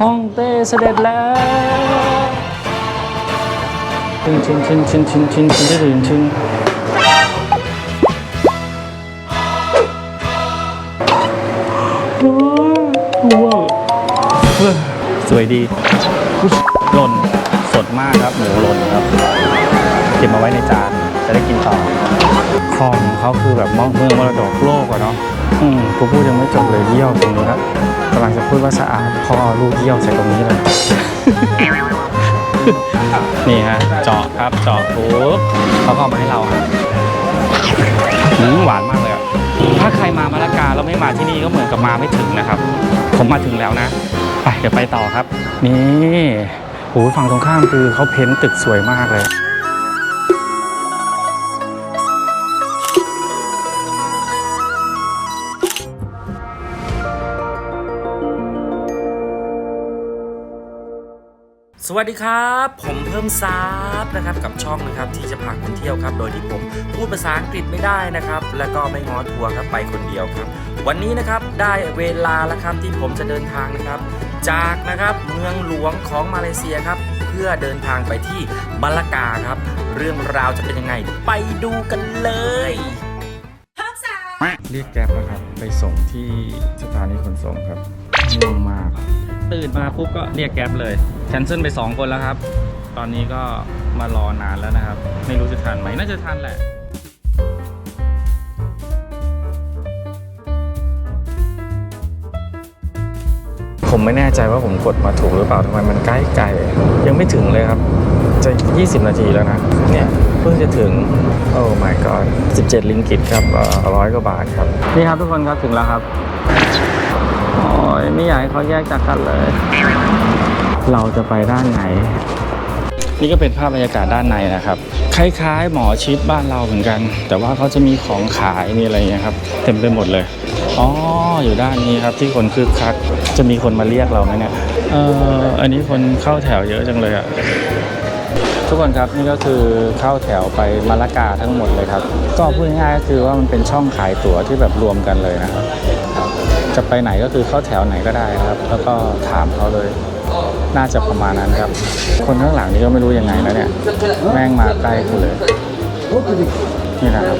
ห้องเต้เสด็จแล้วชินชินชินชินชินชินชินชินชินชินว้าวสวยดีหล่นสดมากครับหมูหล่นครับเก็บมาไว้ในจานจะได้กินต่อคลองของเขาคือแบบมองเมืองมรดกโลกอะเนาะอืมกูพูดยังไม่จบเลยเยี่ยวตรงนี้ครับ กำลังจะพูดว่าสะอาดพอเอาลูกเยี่ยวใส่ตรงนี้เลย นี่ฮะเจาะครับเจาะปุ๊บเขาก็เอามาให้เราครับอืมหวานมากเลยอะถ้าใครมามะละกาแล้วไม่มาที่นี่ก็เหมือนกับมาไม่ถึงนะครับ ผมมาถึงแล้วนะ ไปเดี๋ยวไปต่อครับ นี่โอ้โหฝั่งตรงข้ามคือเขาเพ้นท์ตึกสวยมากเลย สวัสดีครับ ผมเพิ่มซาบนะครับกับช่องนะครับที่จะพาคุณเที่ยวครับ โดยที่ผมพูดภาษาอังกฤษไม่ได้นะครับ แล้วก็ไม่ง้อทัวร์ครับไปคนเดียวครับ วันนี้นะครับได้เวลาแล้วครับที่ผมจะเดินทางนะครับ จากนะครับเมืองหลวงของมาเลเซียครับ เพื่อเดินทางไปที่มาละกาครับ เรื่องราวจะเป็นยังไงไปดูกันเลยเรียกแก๊ปนะครับไปส่งที่สถานีขนส่งครับง่วงมาก ตื่นมาปุ๊บก็เรียกแก๊ปเลย แคนเซิลไป 2 คนแล้วครับ ตอนนี้ก็มารอนานแล้วนะครับ ไม่รู้จะทันไหมน่าจะทันแหละผมไม่แน่ใจว่าผมกดมาถูกหรือเปล่าทำไมมันใกล้ไกลยังไม่ถึงเลยครับ จะ 20 นาทีแล้วนะ เนี่ย เพิ่งจะถึง โอ้ my god 17 ลิงกิตครับร้อยกว่าบาทครับ นี่ครับทุกคนครับ ถึงแล้วครับ โอ้ยไม่อยากให้เขาแยกจากกันเลย เราจะไปด้านไหน นี่ก็เป็นภาพบรรยากาศด้านในนะครับ คล้ายๆ หมอชิดบ้านเราเหมือนกัน แต่ว่าเขาจะมีของขายมีอะไรอย่างเงี้ยครับ เต็มไปหมดเลยอ๋ออยู่ด้านนี้ครับที่คนคึกคัก จะมีคนมาเรียกเราไหมเนี่ยเอออันนี้คนเข้าแถวเยอะจังเลยอะทุกคนครับนี่ก็คือเข้าแถวไปมาละกาทั้งหมดเลยครับ ก็พูดง่ายๆก็คือว่ามันเป็นช่องขายตั๋วที่แบบรวมกันเลยนะครับจะไปไหนก็คือเข้าแถวไหนก็ได้ครับ แล้วก็ถามเขาเลย น่าจะประมาณนั้นครับ คนข้างหลังนี่ก็ไม่รู้ยังไงแล้วเนี่ย แม่งมาใกล้กูเลย นี่นะครับ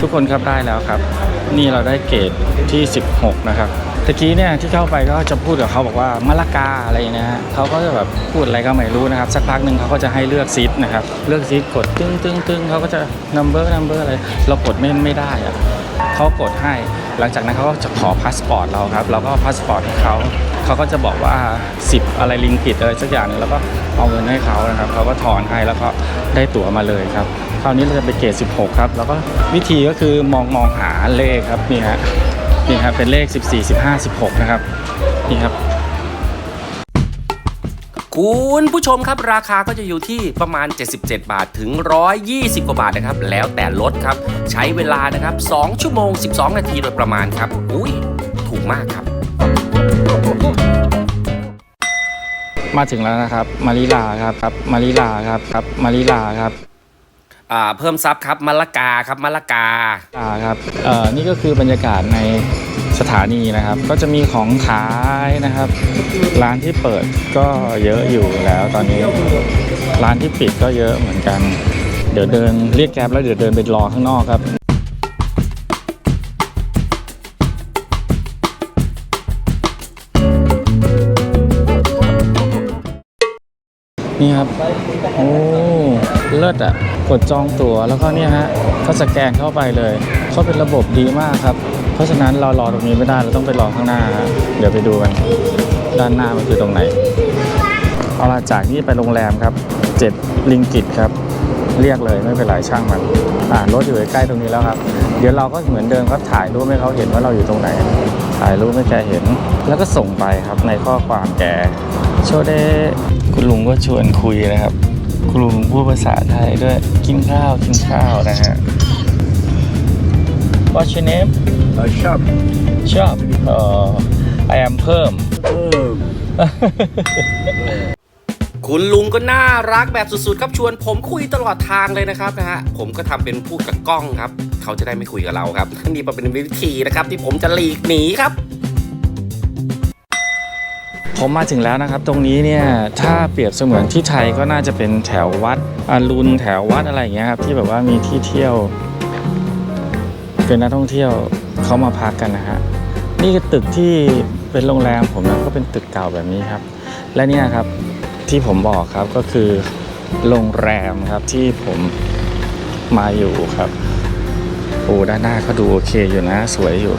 ทุกคนครับได้แล้วครับ นี่เราได้เกรดที่ 16 นะครับตะกี้เนี่ยที่เข้าไปก็จะพูดกับเขาบอกว่ามะละกาอะไรอย่างเงี้ยฮะเขาก็จะแบบพูดอะไรก็ไม่รู้นะครับ สักพักหนึ่งเขาก็จะให้เลือกซีทนะครับ เลือกซีทกดตึ้งตึ้งตึ้งเขาก็จะ number number อะไร เรากดไม่ไม่ได้อะเขากดให้ หลังจากนั้นเขาก็จะขอพาสปอร์ตเราครับเราก็พาสปอร์ตให้เขาเขาก็จะบอกว่า 10 อะไรลิงกิตอะไรสักอย่างนึงแล้วก็เอาเงินให้เขานะครับเขาก็ถอนให้แล้วก็ได้ตั๋วมาเลยครับคราวนี้เราจะไปเกรด16 ครับ แล้วก็วิธีก็คือมองมองหาเลขครับนี่ฮะนี่ครับเป็นเลข 14 15 16 นะครับนี่ครับ คุณผู้ชมครับราคาก็จะอยู่ที่ประมาณ 77 บาทถึง 120 กว่าบาทนะครับ แล้วแต่รถครับ ใช้เวลานะครับ 2 ชั่วโมง 12 นาทีโดยประมาณครับ อุ้ยถูกมากครับ มาถึงแล้วนะครับ มาริลาครับครับ มาริลาครับครับ มาริลาครับ อ่าเพิ่มซับครับมะละกาครับมะละกาอ่าครับเอ่อนี่ก็คือบรรยากาศในสถานีนะครับ ก็จะมีของขายนะครับ ร้านที่เปิดก็เยอะอยู่แล้วตอนนี้ ร้านที่ปิดก็เยอะเหมือนกัน เดี๋ยวเดินเรียกแก๊บแล้วเดี๋ยวเดินไปรอข้างนอกครับนี่ครับ โอ้ เลิศอะกดจองตั๋วแล้วก็เนี่ยฮะก็สแกนเข้าไปเลยเขาเป็นระบบดีมากครับ เพราะฉะนั้นเรารอตรงนี้ไม่ได้เราต้องไปรอข้างหน้าฮะเดี๋ยวไปดูกันด้านหน้ามันคือตรงไหนเอาละจากนี้ไปโรงแรมครับเจ็ดลิงกิตครับ เรียกเลยไม่เป็นไรช่างมันอ่ารถอยู่ใกล้ตรงนี้แล้วครับ เดี๋ยวเราก็เหมือนเดิมครับถ่ายรูปให้เขาเห็นว่าเราอยู่ตรงไหน ถ่ายรูปให้แกเห็น แล้วก็ส่งไปครับในข้อความแกโชเดคุณลุงก็ชวนคุยนะครับ คุณลุงพูดภาษาไทยด้วย กินข้าว กินข้าวนะฮะ What's your name A shop. Shop เอ่อ I am เพิ่ม Oh, คุณลุงก็น่ารักแบบสุดๆ ครับชวนผมคุยตลอดทางเลยนะครับนะฮะผมก็ทำเป็นพูดกับกล้องครับ เขาจะได้ไม่คุยกับเราครับ นี่เป็นวิธีนะครับที่ผมจะหลีกหนีครับ ผมมาถึงแล้วนะครับ ตรงนี้เนี่ยถ้าเปรียบเสมือนที่ไทยก็น่าจะเป็นแถววัดอรุณแถววัดอะไรอย่างเงี้ยครับที่แบบว่ามีที่เที่ยว เป็นนักท่องเที่ยวเขามาพักกันนะฮะนี่คือตึกที่เป็นโรงแรมผมนะก็เป็นตึกเก่าแบบนี้ครับ และเนี่ยครับที่ผมบอกครับก็คือโรงแรมครับที่ผมมาอยู่ครับโอ้ด้านหน้าเขาดูโอเคอยู่นะ สวยอยู่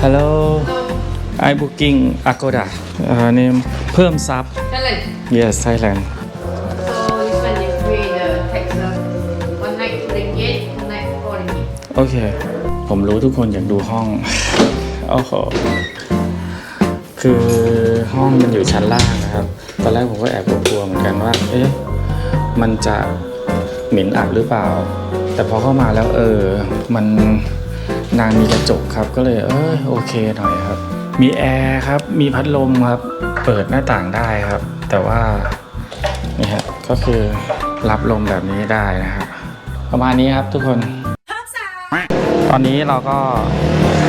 Hello I booking Agoda เอ่อนี่เพิ่มซับ Thailand. Yes Thailand So this one is free the Texas. One night ringgit, one night four ringgit. โอเค ผมรู้ทุกคนอยากดูห้อง โอ้โห คือห้องมันอยู่ชั้นล่างนะครับ ตอนแรกผมก็แอบกลัวๆเหมือนกันว่า เอ๊ะ มันจะเหม็นอับหรือเปล่า แต่พอเข้ามาแล้วเออ มันนางมีกระจกครับ ก็เลยเออโอเคหน่อยครับ มีแอร์ครับ มีพัดลมครับ เปิดหน้าต่างได้ครับ แต่ว่านี่ฮะก็คือรับลมแบบนี้ได้นะครับประมาณนี้ครับทุกคน ตอนนี้เราก็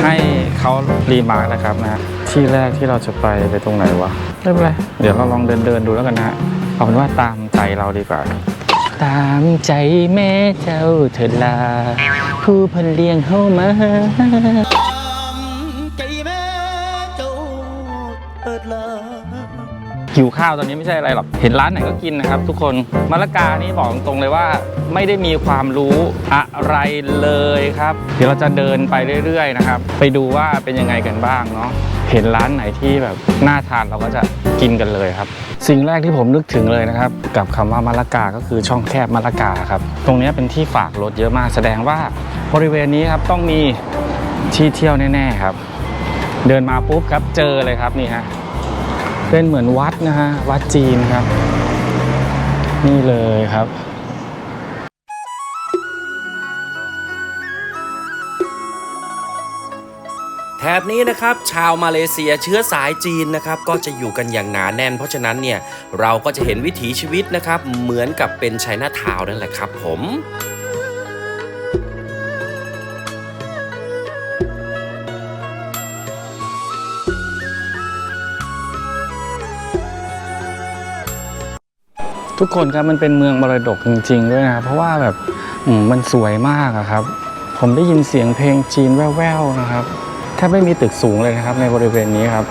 ให้เขารีมาร์กนะครับนะที่แรกที่เราจะไปไปตรงไหนวะไม่เป็นไรเดี๋ยวเราลองเดินเดินๆดูแล้วกันนะฮะเอาเป็นว่าตามใจเราดีกว่า ตามใจแม่เจ้าเถิดลา ผู้เพันเลี้ยงเฮามา หิวข้าวตอนนี้ไม่ใช่อะไรหรอกเห็นร้านไหนก็กินนะครับ ทุกคนมะละกานี่บอกตรงๆเลยว่า ไม่ได้มีความรู้อะไรเลยครับ เดี๋ยวเราจะเดินไปเรื่อยๆนะครับ ไปดูว่าเป็นยังไงกันบ้างเนาะเห็นร้านไหนที่แบบน่าทานเราก็จะกินกันเลยครับ สิ่งแรกที่ผมนึกถึงเลยนะครับ กับคำว่ามะละกาก็คือช่องแคบมะละกาครับ ตรงนี้เป็นที่ฝากรถเยอะมากแสดงว่าบริเวณนี้ครับต้องมีที่เที่ยวแน่ๆครับ เดินมาปุ๊บครับเจอเลยครับนี่ฮะ เป็นเหมือนวัดนะฮะ วัดจีนครับ นี่เลยครับแถบนี้นะครับชาวมาเลเซียเชื้อสายจีนนะครับก็จะอยู่กันอย่างหนาแน่น เพราะฉะนั้นเนี่ยเราก็จะเห็นวิถีชีวิตนะครับเหมือนกับเป็นไชน่าทาวน์นั่นแหละครับผม ทุกคนครับมันเป็นเมืองมรดกจริง ๆ ด้วยนะครับเพราะว่าแบบมันสวยมากครับ ผมได้ยินเสียงเพลงจีนแว่วๆนะครับแทบไม่มีตึกสูงเลยนะครับในบริเวณนี้ครับ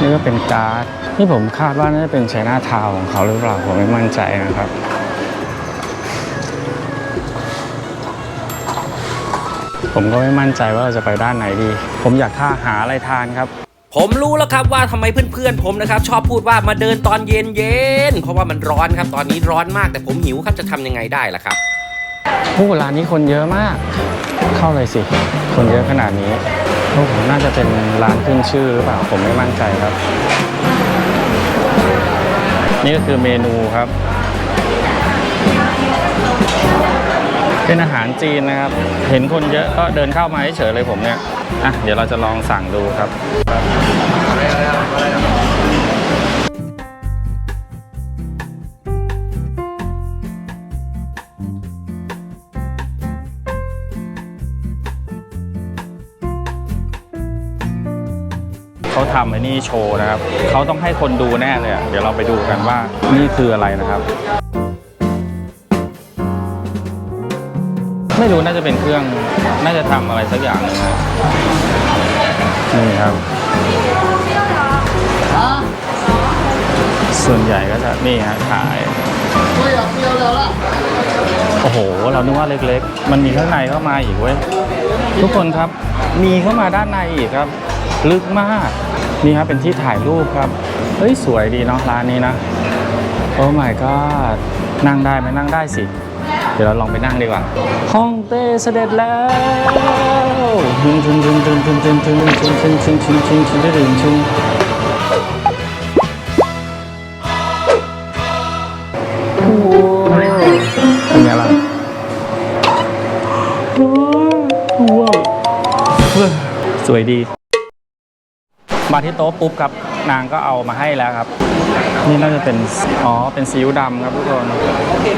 นี่ก็เป็นการ์ดที่ผมคาดว่าน่าจะเป็นไชน่าทาวน์ของเขาหรือเปล่าผมไม่มั่นใจนะครับผมก็ไม่มั่นใจว่าเราจะไปด้านไหนดี ผมอยากท่าหาอะไรทานครับ ผมรู้แล้วครับว่าทำไมเพื่อนๆผมนะครับชอบพูดว่ามาเดินตอนเย็นๆเพราะว่ามันร้อนครับตอนนี้ร้อนมากแต่ผมหิวครับจะทำยังไงได้ล่ะครับโอ้ร้านนี้คนเยอะมาก เข้าเลยสิ คนเยอะขนาดนี้โอ้ผมน่าจะเป็นร้านขึ้นชื่อหรือเปล่าผมไม่มั่นใจครับ นี่ก็คือเมนูครับ เป็นอาหารจีนนะครับ เห็นคนเยอะก็เดินเข้ามาเฉยเลยผมเนี่ย อะเดี๋ยวเราจะลองสั่งดูครับเขาทำไอ้นี่โชว์นะครับ เขาต้องให้คนดูแน่เลยอะเดี๋ยวเราไปดูกันว่านี่คืออะไรนะครับ ไม่รู้น่าจะเป็นเครื่องน่าจะทำอะไรสักอย่างหนึงนะนี่ครับ ส่วนใหญ่ก็จะนี่ฮะขายโอ้โห เรานึกว่าเล็กๆ มันมีข้างในเข้ามาอีกเว้ย ทุกคนครับ มีเข้ามาด้านในอีกครับ ลึกมาก นี่ครับเป็นที่ถ่ายรูปครับ เฮ้ย สวยดีเนาะร้านนี้นะ โอ้ my god นั่งได้ไหมนั่งได้สิ เดี๋ยวเราลองไปนั่งดีกว่าห้องเต้เสด็จแล้วทึงทึงทึงทึงทึงทึงทึงทึงทึงทึงทึงทึงทึงทึงทึงทึงโอ้โหเป็นไงล่ะว้าวสวยดี มาที่โต๊ะปุ๊บครับ นางก็เอามาให้แล้วครับ นี่น่าจะเป็นอ๋อเป็นซีอิ๊วดำครับทุกคน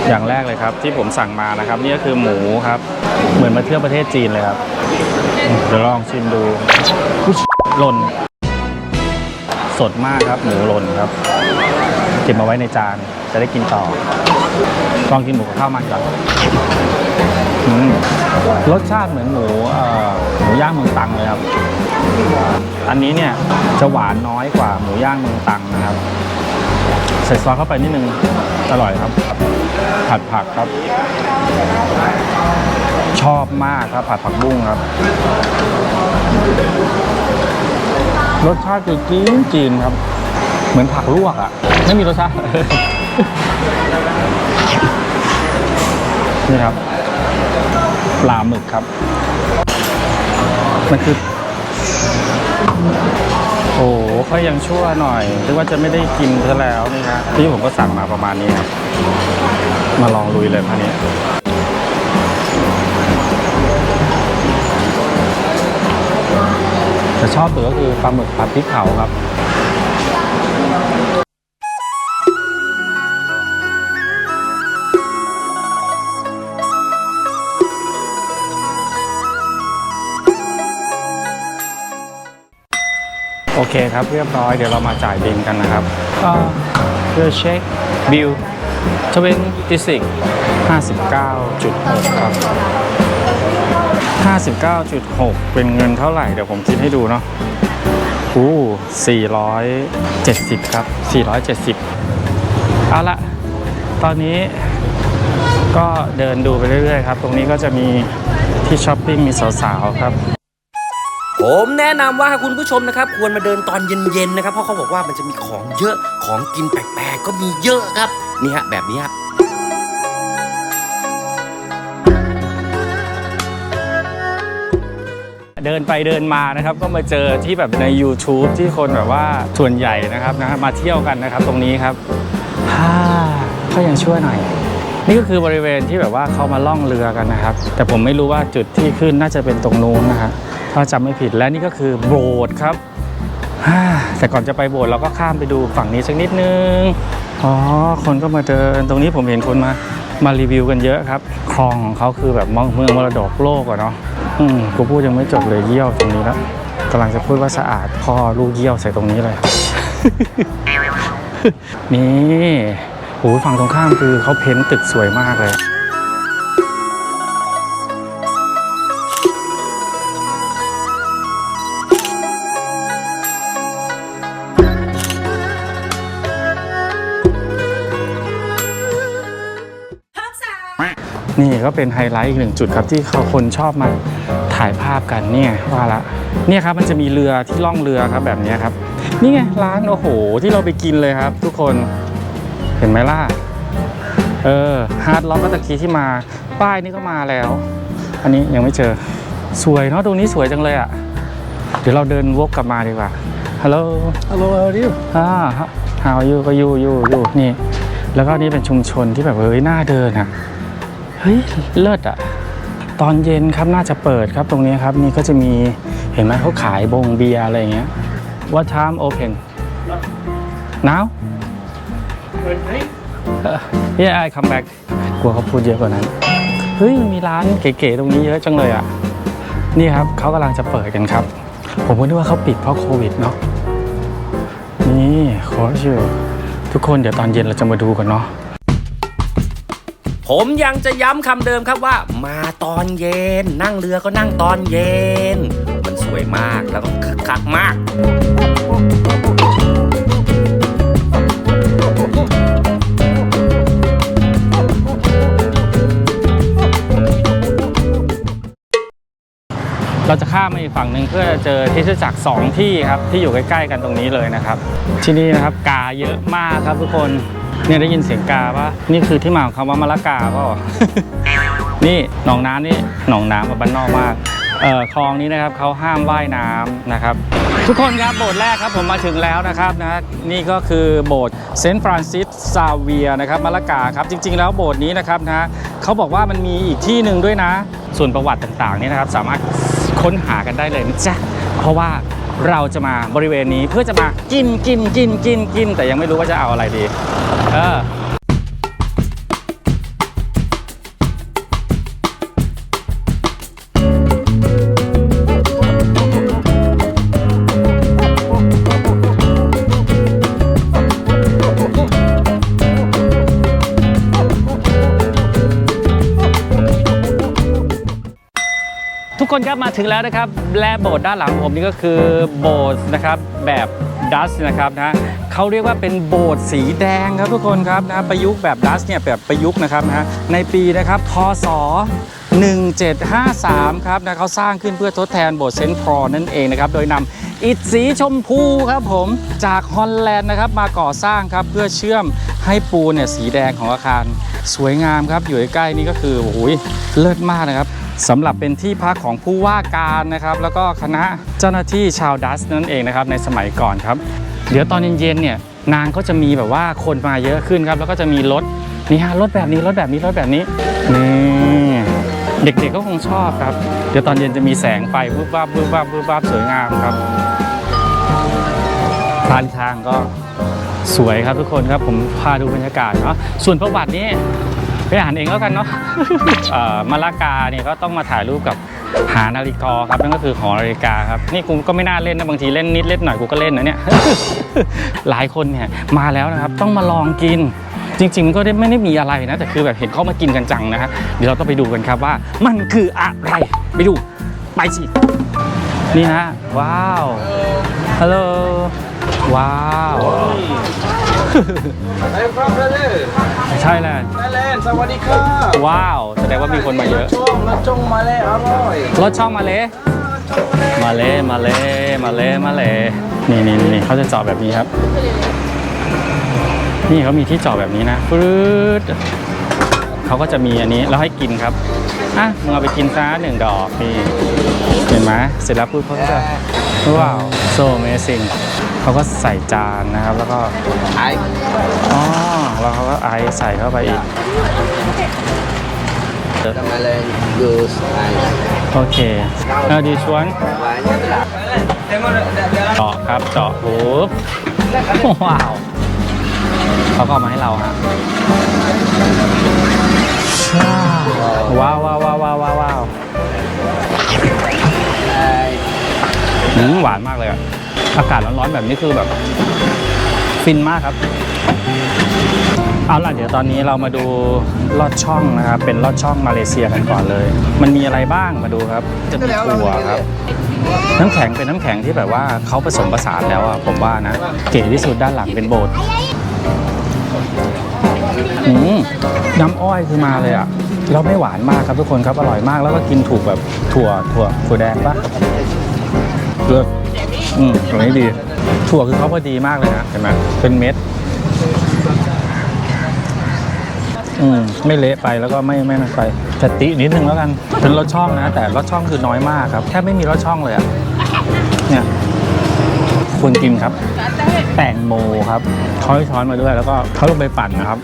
อย่างแรกเลยครับ ที่ผมสั่งมานะครับ นี่ก็คือหมูครับ เหมือนมาเที่ยวประเทศจีนเลยครับเดี๋ยวลองชิมดูหล่นสดมากครับ หมูหล่นครับเก็บมาไว้ในจานจะได้กินต่อลองกินหมูกับข้าวมันก่อนรสชาติเหมือนหมูหมูย่างเมืองตังเลยครับ อันนี้เนี่ยจะหวานน้อยกว่าหมูย่างเมืองตังนะครับ ใส่ซอสเข้าไปนิดนึง อร่อยครับ ผัดผักครับ ชอบมากครับ ผัดผักบุ้งครับ รสชาติคือจีนจีนครับ เหมือนผักลวกอะ่ะ ไม่มีรสชาตินี่ครับ ปลาหมึกครับ มันคือ โอ้โหเขายังชั่วหน่อยนึกว่าจะไม่ได้กินซะแล้วนี่ครับนี่ผมก็สั่งมาประมาณนี้ครับ มาลองลุยเลยพันนี้แต่ชอบตัวก็คือปลาหมึกผัดพริกเผาครับ เคครับเรียบร้อยเดี๋ยวเรามาจ่ายบิลกันนะครับก็เพื่อเช็คบิลทเวนติสิก59.6 ครับ 59.6 เป็นเงินเท่าไหร่ เดี๋ยวผมคิดให้ดูเนาะอู้470 ครับ 470 เอาละตอนนี้ก็เดินดูไปเรื่อยๆครับ ตรงนี้ก็จะมีที่ช้อปปิ้งมีสาวๆครับ ผมแนะนำว่าคุณผู้ชมนะครับควรมาเดินตอนเย็นๆนะครับเพราะเขาบอกว่ามันจะมีของเยอะของกินแปลกๆก็มีเยอะครับนี่ฮะแบบนี้ฮะเดินไปเดินมานะครับก็มาเจอที่แบบใน YouTube ที่คนแบบว่าส่วนใหญ่นะครับนะมาเที่ยวกันนะครับตรงนี้ครับฮ่าก็ยังช่วยหน่อย นี่ก็คือบริเวณที่แบบว่าเขามาล่องเรือกันนะครับ แต่ผมไม่รู้ว่าจุดที่ขึ้นน่าจะเป็นตรงนู้นนะครับ ถ้าจำไม่ผิดและนี่ก็คือโบสถ์ครับ แต่ก่อนจะไปโบสถ์เราก็ข้ามไปดูฝั่งนี้สักนิดนึง อ๋อ คนก็มาเดินตรงนี้ผมเห็นคนมามารีวิวกันเยอะครับ คลองของเขาคือแบบเมืองมรดกโลกอะเนาะอืมกูพูดยังไม่จบเลยเยี่ยวตรงนี้แล้วกำลังจะพูดว่าสะอาดพอลูกเยี่ยวใส่ตรงนี้เลย นี่โหฝั่งตรงข้ามคือเขาเพ้นท์ตึกสวยมากเลย นี่ก็เป็นไฮไลท์อีกหนึ่งจุดครับที่เขาคนชอบมาถ่ายภาพกันเนี่ยว่าละเนี่ยครับมันจะมีเรือที่ล่องเรือครับแบบเนี้ยครับ นี่ไงร้านโอ้โห ที่เราไปกินเลยครับ ทุกคนเห็นไหมล่ะเออฮาร์ดล็อกก็ตะกี้ที่มาป้ายนี่ก็มาแล้ว อันนี้ยังไม่เจอสวยเนาะตรงนี้สวยจังเลยอะ่ะเดี๋ยวเราเดินวกกลับมาดีกว่าฮัลโหล Hello, how are you? อ่า how are you ก็ยูยูยูนี่ แล้วก็นี่เป็นชุมชนที่แบบเฮ้ยน่าเดินอะเฮ้ยเลิศอะ ตอนเย็นครับน่าจะเปิดครับตรงนี้ครับนี่ก็จะมีเห็นไหมเขาขายบงเบียร์อะไรอย่างเงี้ย What time open now Yeah I come back กลัวเขาพูดเยอะกว่านั้นเฮ้ยมันมีร้านเก๋ๆตรงนี้เยอะจังเลยอะนี่ครับเขากำลังจะเปิดกันครับ ผมก็นึกว่าเขาปิดเพราะโควิดเนาะนี่ขอชื่อทุกคนเดี๋ยวตอนเย็นเราจะมาดูกันเนาะ ผมยังจะย้ำคำเดิมครับว่า มาตอนเย็น นั่งเรือก็นั่งตอนเย็น มันสวยมากแล้วก็คึกคักมากเราจะข้ามมาอีกฝั่งหนึ่งเพื่อเจอที่จักรสองที่ครับที่อยู่ใกล้ๆกันตรงนี้เลยนะครับ ที่นี่นะครับกาเยอะมากครับทุกคน เนี่ยได้ยินเสียงกาปะนี่คือที่มาของคำว่ามะละกาเปล่านี่หนองน้ำนี่หนองน้ำแบบบ้านนอกมากเอ่อคลองนี้นะครับเขาห้ามว่ายน้ำนะครับ ทุกคนครับโบสถ์แรกครับผมมาถึงแล้วนะครับนะนี่ก็คือโบสถ์เซนต์ฟรานซิสซาเวียนะครับมะละกาครับจริง ๆ แล้วโบสถ์นี้นะครับนะเขาบอกว่ามันมีอีกที่หนึ่งด้วยนะ ส่วนประวัติต่างๆนี่นะครับ สามารถค้นหากันได้เลยนะจ๊ะเพราะว่า เราจะมาบริเวณนี้เพื่อจะมากินกินกินกินกินแต่ยังไม่รู้ว่าจะเอาอะไรดี เออ คนครับมาถึงแล้วนะครับและโบสถ์ด้านหลังผมนี่ก็คือโบสถ์นะครับแบบดัสนะครับนะเขาเรียกว่าเป็นโบสถ์สีแดงครับทุกคนครับนะประยุกต์แบบดัสเนี่ยแบบประยุกต์นะครับนะในปีนะครับพศ1753 ครับนะเขาสร้างขึ้นเพื่อทดแทนโบสถ์เซนต์พอนั่นเองนะครับ โดยนำอิฐสีชมพูครับผมจากฮอลแลนด์นะครับมาก่อสร้างครับเพื่อเชื่อมให้ปูเนี่ยสีแดงของอาคาร สวยงามครับอยู่ใกล้นี่ก็คือโอ้โหเลิศมากนะครับ สำหรับเป็นที่พักของผู้ว่าการนะครับ แล้วก็คณะเจ้าหน้าที่ชาวดัสนั่นเองนะครับในสมัยก่อนครับ เดี๋ยวตอนเย็นๆเนี่ยนางก็จะมีแบบว่าคนมาเยอะขึ้นครับ แล้วก็จะมีรถนี่ฮะรถแบบนี้รถแบบนี้รถแบบนี้นี่เด็กๆก็คงชอบครับ เดี๋ยวตอนเย็นจะมีแสงไฟวืบวับวืบวับวืบวับสวยงามครับพานทางก็สวยครับทุกคนครับผมพาดูบรรยากาศเนาะส่วนประวัตินี้ ไปอ่านเองแล้วกันเนาะเอ่อมาลากาเนี่ยก็ต้องมาถ่ายรูปกับหานาฬิกาครับนั่นก็คือหอนาฬิกาครับนี่กูก็ไม่น่าเล่นนะบางทีเล่นนิดเล่นหน่อยกูก็เล่นนะเนี่ยหลายคนเนี่ยมาแล้วนะครับต้องมาลองกิน จริงๆก็ได้ไม่ได้มีอะไรนะแต่คือแบบเห็นเขามากินกันจังนะฮะเดี๋ยวเราต้องไปดูกันครับว่า มันคืออะไรไปดูไปสินี่ฮะว้าวฮัลโหลว้าว I'm from Brazil ใช่เลย Thailand สวัสดีครับว้าว แสดงว่ามีคนมาเยอะ ช่วงละจงมาเลยอร่อยรถช่องมาเลยมาเลยมาเลยมาเลยมาเลยนี่นี่นี่เขาจะจอดแบบนี้ครับ นี่เขามีที่จอดแบบนี้นะฟรึดเขาก็จะมีอันนี้แล้วให้กินครับอะมึงเอาไปกินซะหนึ่งดอกนี่เห็นไหมเสร็จแล้วพูดเขาก็จะว้าว so amazing เขาก็ใส่จานนะครับแล้วก็ ไอ อ๋อ แล้วเขาก็ไอซ์ใส่เข้าไปอีกทำมาเลยยูสไอโอเคเออดีชวนหวานยังหลับเจาะครับเจาะปุ๊บว้าวเขาก็เอามาให้เราฮะว้าวว้าวว้าวว้าวว้าวว้าวไออืมหวานมากเลยอะอากาศร้อนๆแบบนี้คือแบบ ฟินมากครับ เอาล่ะเดี๋ยวตอนนี้เรามาดูลอดช่องนะครับ เป็นลอดช่องมาเลเซียกันก่อนเลย มันมีอะไรบ้างมาดูครับ จะมีถั่วครับ น้ำแข็งเป็นน้ำแข็งที่แบบว่าเขาผสมผสานแล้วอะผมว่านะ เก๋ที่สุดด้านหลังเป็นโบสถ์อืมน้ำอ้อยคือมาเลยอะแล้วไม่หวานมากครับทุกคนครับอร่อยมากแล้วก็กินถูกแบบถั่วถั่วถั่วแดงปะเลือกอืมตรงนี้ดี ถั่วคือเขาพอดีมากเลยนะเห็นไหมเป็นเม็ด อืมไม่เละไปแล้วก็ไม่ไม่นั่นไปแต่ตินิดนึงแล้วกันเป็นรสช่องนะ แต่รสช่องคือน้อยมากครับแทบไม่มีรสช่องเลยอะเนี่ยควรกินครับ แตงโมครับเขาให้ช้อนมาด้วยแล้วก็เขาลงไปปั่นนะครับ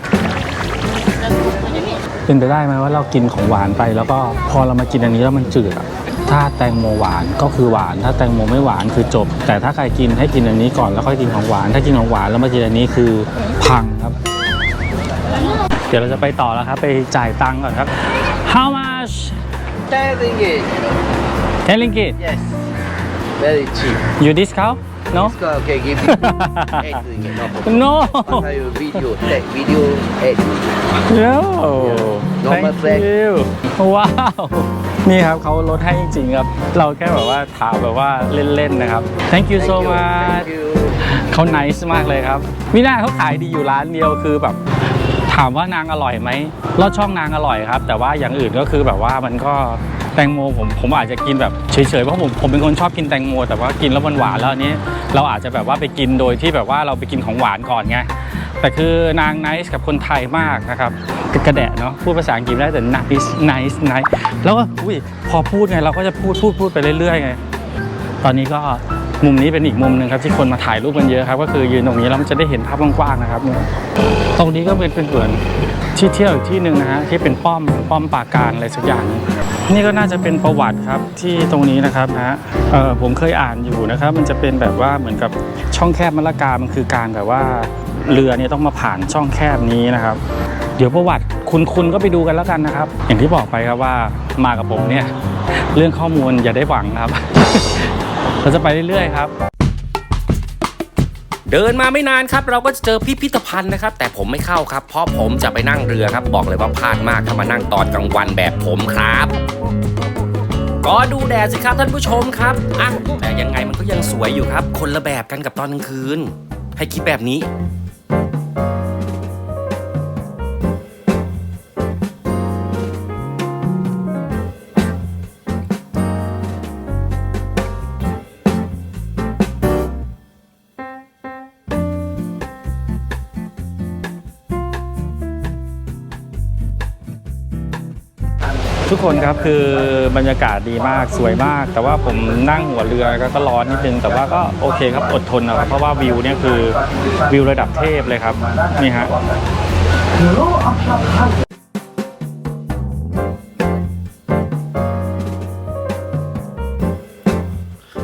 เป็นไปได้ไหมว่าเรากินของหวานไปแล้วก็พอเรามากินอันนี้แล้วมันจืดอะถ้าแตงโมหวานก็คือหวาน ถ้าแตงโมไม่หวานคือจบ แต่ถ้าใครกินให้กินอันนี้ก่อนแล้วค่อยกินของหวาน ถ้ากินของหวานแล้วมากินอันนี้คือพังครับ ดี๋ยวเราจะไปต่อแล้วครับ ไปจ่ายตังค์ก่อนครับ How much 10 ringgit 10 ringgit yes very cheap you discount no Let's go okay give you 8 ringgit no problem no I'll tell you video take video 8 ringgit no Normal thank price. you ว้าวนี่ครับเขาลดให้จริงๆครับ เราแค่แบบว่าถามแบบว่าเล่นๆนะครับ thank you so Thank you much thank you เขา nice มากเลยครับมิน่าเขาขายดีอยู่ร้านเดียวคือแบบถามว่านางอร่อยไหมลอดช่องนางอร่อยครับ แต่ว่าอย่างอื่นก็คือแบบว่ามันก็แตงโมผมผมอาจจะกินแบบเฉยๆเพราะผมผมเป็นคนชอบกินแตงโม แต่ว่ากินแล้วมันหวานแล้วอันนี้ เราอาจจะแบบว่าไปกินโดยที่แบบว่าเราไปกินของหวานก่อนไงแต่คือนาง nice กับคนไทยมากนะครับกระแดะเนาะพูดภาษาอังกฤษได้แต่ nice nice nice แล้วก็อุ้ยพอพูดไงเราก็จะพูดพูดพูดไปเรื่อยๆไงตอนนี้ก็ มุมนี้เป็นอีกมุมหนึ่งครับที่คนมาถ่ายรูปกันเยอะครับ ก็คือยืนตรงนี้แล้วมันจะได้เห็นภาพกว้างๆนะครับ ตรงนี้ก็เป็นเป็นเหมือนที่เที่ยวอีกที่หนึ่งนะฮะที่เป็นป้อมป้อมปราการอะไรสักอย่างหนึ่งนี่ก็น่าจะเป็นประวัติครับที่ตรงนี้นะครับนะฮะเออผมเคยอ่านอยู่นะครับ มันจะเป็นแบบว่าเหมือนกับช่องแคบมะละกา มันคือการแบบว่าเรือเนี่ยต้องมาผ่านช่องแคบนี้นะครับ เดี๋ยวประวัติคุณคุณก็ไปดูกันแล้วกันนะครับ อย่างที่บอกไปครับว่ามากับผมเนี่ยเรื่องข้อมูลอย่าได้หวังครับ เราจะไปเรื่อยๆครับ เดินมาไม่นานครับ เราก็จะเจอพิพิธภัณฑ์นะครับ แต่ผมไม่เข้าครับ เพราะผมจะไปนั่งเรือครับ บอกเลยว่าพลาดมากถ้ามานั่งตอนกลางวันแบบผมครับก็ดูแดดสิครับท่านผู้ชมครับอะแต่ยังไงมันก็ยังสวยอยู่ครับ คนละแบบกันกับตอนกลางคืน ให้คิดแบบนี้ คนครับคือบรรยากาศดีมากสวยมาก แต่ว่าผมนั่งหัวเรือก็ร้อนนิดนึง แต่ว่าก็โอเคครับอดทนนะครับเพราะว่าวิวเนี่ยคือวิวระดับเทพเลยครับนี่ฮะ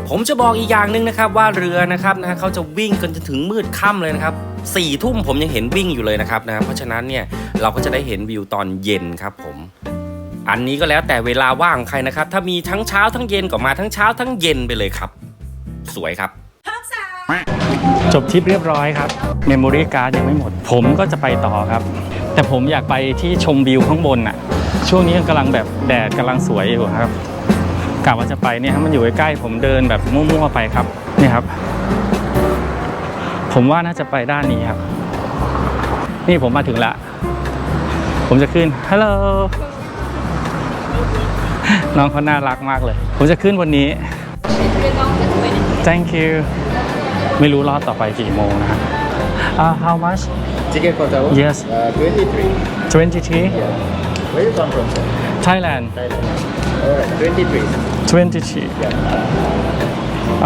ผมจะบอกอีกอย่างหนึ่งนะครับว่าเรือนะครับนะเขาจะวิ่งกันจนถึงมืดค่ำเลยนะครับสี่ทุ่มผมยังเห็นวิ่งอยู่เลยนะครับนะเพราะฉะนั้นเนี่ยเราก็จะได้เห็นวิวตอนเย็นครับผม อันนี้ก็แล้วแต่เวลาว่างใครนะครับ ถ้ามีทั้งเช้าทั้งเย็นก็มาทั้งเช้าทั้งเย็นไปเลยครับ สวยครับ จบทริปเรียบร้อยครับเมมโมรี่การ์ดยังไม่หมด ผมก็จะไปต่อครับ แต่ผมอยากไปที่ชมวิวข้างบนน่ะ ช่วงนี้กำลังแบบแดดกำลังสวยอยู่ครับกะว่าจะไปเนี่ยมันอยู่ใกล้ๆผมเดินแบบมั่วๆไปครับนี่ครับ ผมว่าน่าจะไปด้านนี้ครับ นี่ผมมาถึงละ ผมจะขึ้นฮัลโหล น้องเขาน่ารักมากเลย ผมจะขึ้นวันนี้ thank you ไม่รู้รอบต่อไปกี่โมงนะฮะ uh, how much Ticket for tower? yes Uh, 23. 23 Where you come from, sir? Thailand Thailand. Alright, 23. 23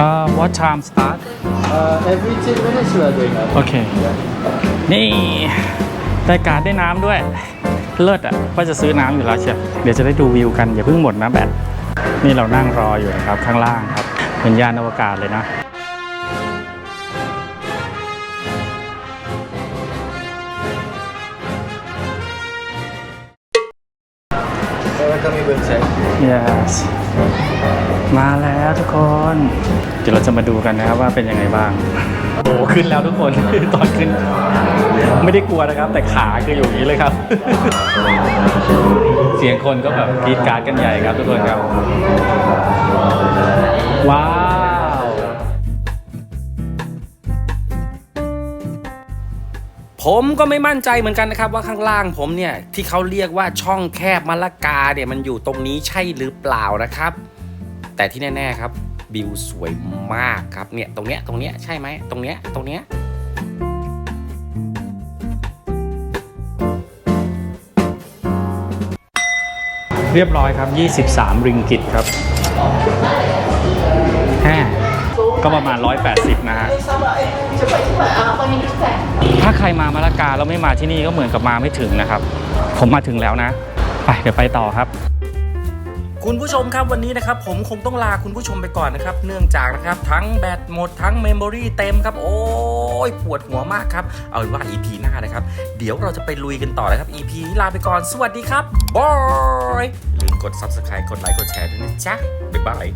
uh, what time start Uh, every 10 minutes we are going up. โอเคนี่ได้การ์ดได้น้ำด้วย เลิศอะว่าจะซื้อน้ำอยู่แล้วเชียวเดี๋ยวจะได้ดูวิวกันอย่าเพิ่งหมดนะแบตนี่เรานั่งรออยู่นะครับข้างล่างครับเหมือนยานอวกาศเลยนะ Welcome you inside. yes มาแล้วทุกคน เดี๋ยวเราจะมาดูกันนะครับว่าเป็นยังไงบ้าง โอ้ขึ้นแล้วทุกคน ตอนขึ้น ไม่ได้กลัวนะครับ แต่ขาคืออยู่อย่างนี้เลยครับ เสียงคนก็แบบกรีดกราร์ดกันใหญ่ครับทุกคนครับ ว้าว ผมก็ไม่มั่นใจเหมือนกันนะครับว่าข้างล่างผมเนี่ยที่เขาเรียกว่าช่องแคบมะละกาเนี่ยมันอยู่ตรงนี้ใช่หรือเปล่านะครับ แต่ที่แน่ ๆครับวิวสวยมากครับเนี่ยตรงเนี้ยตรงเนี้ยใช่ไหมตรงเนี้ยตรงเนี้ยเรียบร้อยครับ 23 ริงกิตครับแฮก็ประมาณ 180 นะฮะ ถ้าใครมามาละกาแล้วไม่มาที่นี่ก็เหมือนกับมาไม่ถึงนะครับ ผมมาถึงแล้วนะ ไปเดี๋ยวไปต่อครับคุณผู้ชมครับวันนี้นะครับผมคงต้องลาคุณผู้ชมไปก่อนนะครับ เนื่องจากนะครับทั้งแบตหมดทั้งเมมโมรีเต็มครับ โอ้ยปวดหัวมากครับ เอาเป็นว่า EP หน้านะครับ เดี๋ยวเราจะไปลุยกันต่อนะครับ EP นี้ลาไปก่อน สวัสดีครับบายอย่าลืมกด Subscribe กดไลค์กดแชร์ด้วยนะจ๊ะ บ๊ายบาย